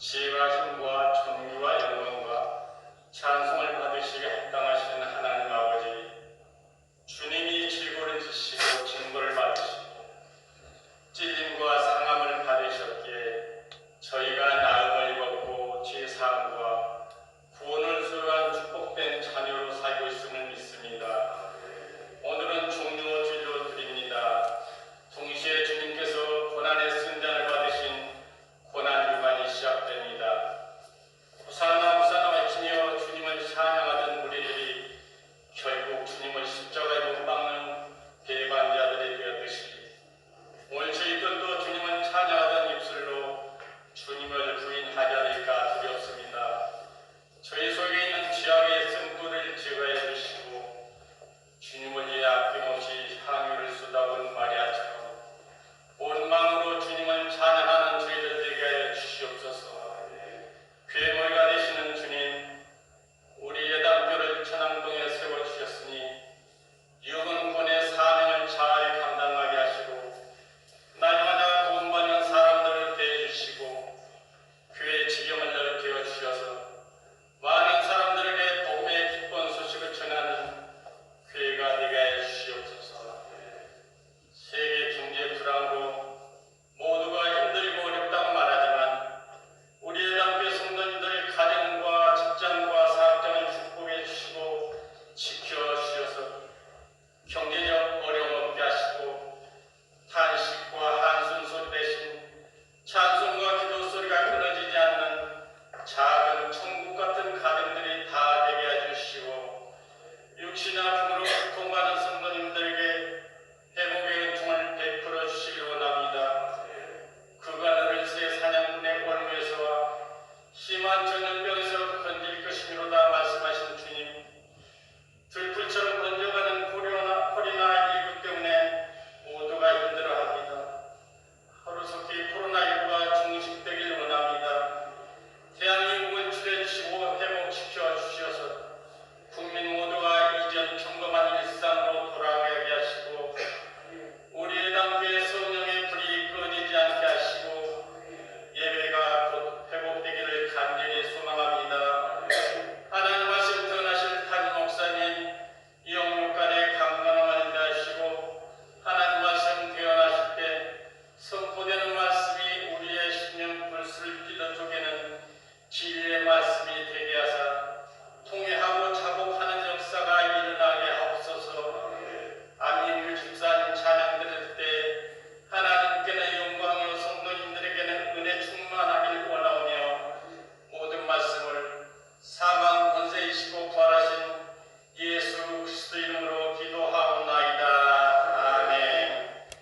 지혜와 힘과 존귀와 영광과 찬송을 받으시게 합당하신 하나님 아버지 주님이 질고를지시고 징벌을 받으시고 찔림과 상함을 받으셨기에 저희가 나음을 입었고 죄사함과